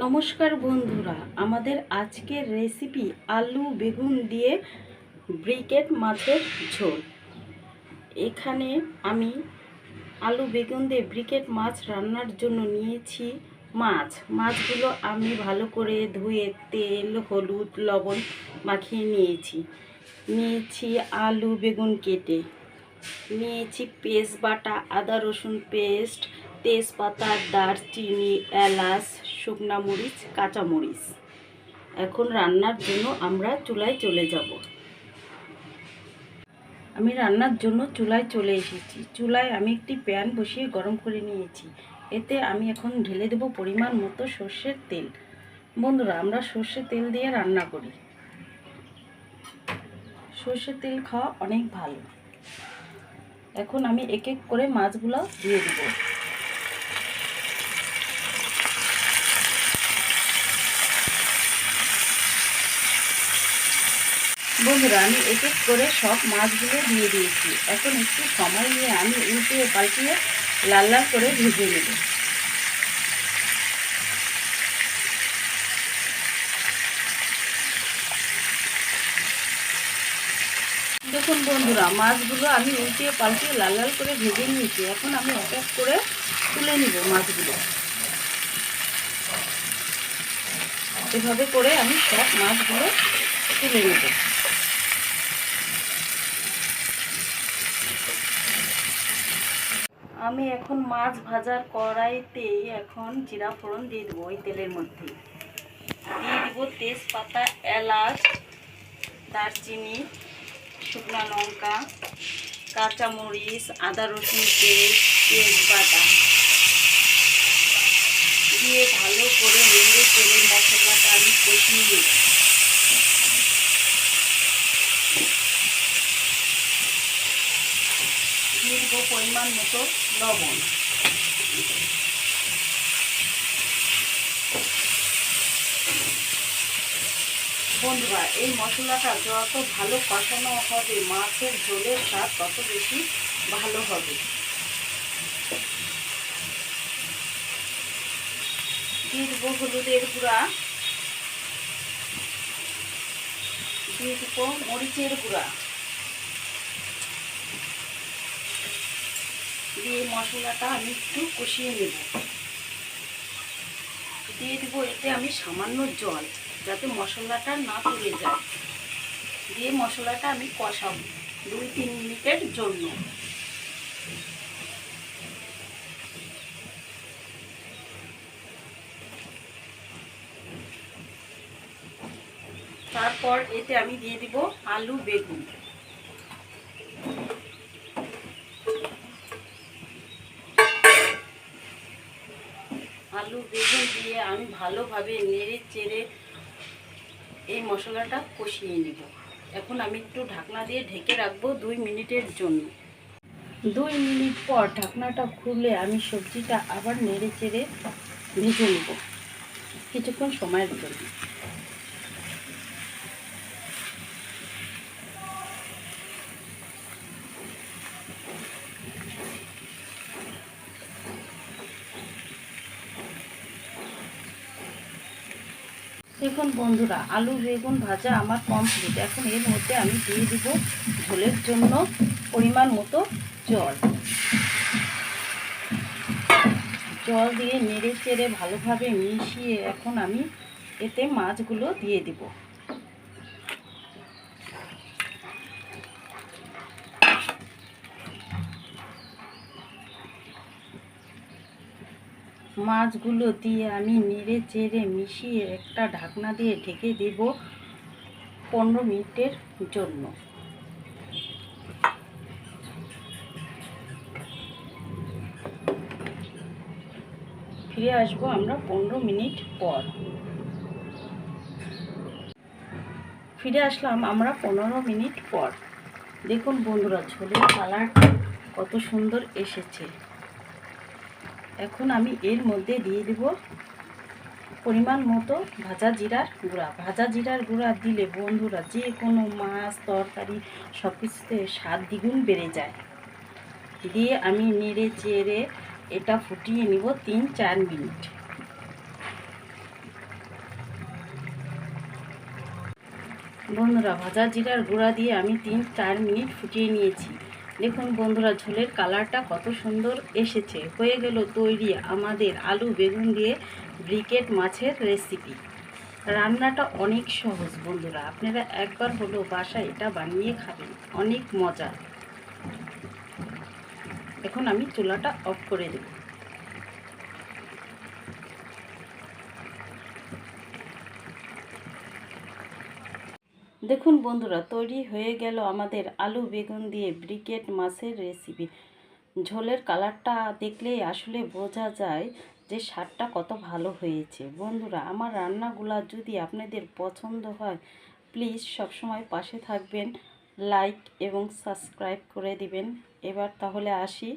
নমস্কার বন্ধুরা, আমাদের আজকের রেসিপি আলু বেগুন দিয়ে ব্রিকেট মাছের ঝোল। এখানে আমি আলু বেগুন দিয়ে ব্রিকেট মাছ রান্নার জন্য নিয়েছি মাছ। মাছগুলো আমি ভালো করে ধুয়ে তেল, হলুদ, লবণ মাখিয়ে নিয়েছি। নিয়েছি আলু বেগুন কেটে। নিয়েছি পেস্ট বাটা, আদা রসুন পেস্ট, তেজপাতা, দারচিনি, এলাচ শুকনা মরিচ, কাঁচা মরিচ। এখন রান্নার জন্য আমরা চুলায় চলে যাব। আমি রান্নার জন্য চুলায় চলে এসেছি। চুলায় আমি একটি প্যান বসিয়ে গরম করে নিয়েছি। এতে আমি এখন ঢেলে দেব পরিমাণ মতো সর্ষের তেল। বন্ধুরা, আমরা সর্ষের তেল দিয়ে রান্না করি। সর্ষের তেল খাওয়া অনেক ভালো। এখন আমি এক এক করে মাছগুলো দিয়ে দেব। বন্ধুরা আমি এক এক করে সব মাছগুলো দিয়ে দিয়েছি। এখন একটু সময় নিয়ে আমি উল্টিয়ে পাল্টিয়ে লাল লাল করে ভেজে নেব। দেখুন বন্ধুরা, মাছগুলো আমি উল্টিয়ে পাল্টিয়ে লাল লাল করে ভেজে নিয়েছি। এখন আমি এক এক করে তুলে নিব মাছগুলো। এভাবে করে আমি সব মাছগুলো তুলে নেব। আমি এখন মাছ ভাজার কড়াইতে এখন জিরা ফোড়ন দিয়ে দেবো ওই তেলের মধ্যে। দিয়ে দিব তেজপাতা, এলাচ, দারচিনি, শুকনো লঙ্কা, কাঁচামরিচ, আদা রসুন পেস্ট তেজপাতা দিয়ে ভালো করে নেড়ে তেলের মশলাটা আমি কষিয়ে নিই দিয়ে দেবো পরিমাণ মতো লবণ। বন্ধুরা, এই মশলাটা যত ভালো কষানো হবে, মাছের ঝোলের স্বাদ তত বেশি ভালো হবে। দিয়ে হলুদের গুঁড়া। দিয়ে মরিচের গুঁড়া। দিয়ে মশলাটা আমি একটু কষিয়ে নেব। দিয়ে দেবো এতে আমি সামান্য জল, যাতে মশলাটা না পুড়ে যায়। দিয়ে মশলাটা আমি কষাবো দুই তিন মিনিটের জন্য। তারপর এতে আমি দিয়ে দিব আলু বেগুন। আলু বেগুন দিয়ে আমি ভালোভাবে নেড়ে চেড়ে এই মশলাটা কষিয়ে নেব। এখন আমি একটু ঢাকনা দিয়ে ঢেকে রাখব দুই মিনিটের জন্য। দুই মিনিট পর ঢাকনাটা খুলে আমি সবজিটা আবার নেড়ে চেড়ে ভেজে নেব। কিছুক্ষণ সময়ের জন্য। দেখুন বন্ধুরা, আলু, বেগুন ভাজা আমার কমপ্লিট এখন এর মধ্যে আমি দিয়ে দিব ঝোলের জন্য পরিমাণ মতো জল। জল দিয়ে নেড়ে চেড়ে ভালোভাবে মিশিয়ে এখন আমি এতে মাছগুলো দিয়ে দিব। মাছগুলো দিয়ে আমি নেড়ে চেড়ে মিশিয়ে একটা ঢাকনা দিয়ে ঢেকে দেব পনেরো মিনিটের জন্য। ফিরে আসব আমরা পনেরো মিনিট পর। ফিরে আসলাম আমরা পনেরো মিনিট পর। দেখুন বন্ধুরা, ঝোলের কালারটা কত সুন্দর এসেছে। এখন আমি এর মধ্যে দিয়ে দেব পরিমাণ মতো ভাজা জিরার গুঁড়া। ভাজা জিরার গুঁড়া দিলে বন্ধুরা যে কোনো মাছ, তরকারি সব কিছুতে স্বাদ দ্বিগুণ বেড়ে যায়। দিয়ে আমি নেড়ে চেড়ে এটা ফুটিয়ে নিব তিন চার মিনিট। বন্ধুরা, ভাজা জিরার গুঁড়া দিয়ে আমি তিন চার মিনিট ফুটিয়ে নিয়েছি। দেখুন বন্ধুরা, ঝোলের কালারটা কত সুন্দর এসেছে। হয়ে গেল তৈরি আমাদের আলু বেগুন দিয়ে ব্রিকেট মাছের রেসিপি রান্নাটা অনেক সহজ বন্ধুরা, আপনারা একবার হলো বাসায় এটা বানিয়ে খাবেন, অনেক মজা। এখন আমি চুলাটা অফ করে দেব। দেখুন বন্ধুরা, তৈরি হয়ে গেল আমাদের আলু বেগুন দিয়ে ব্রিকেট মাছের রেসিপি ঝোলের কালারটা দেখলেই আসলে বোঝা যায় যে স্বাদটা কত ভালো হয়েছে। বন্ধুরা, আমার রান্নাগুলা যদি আপনাদের পছন্দ হয় প্লিজ সবসময় পাশে থাকবেন লাইক এবং সাবস্ক্রাইব করে দিবেন। এবার তাহলে আসি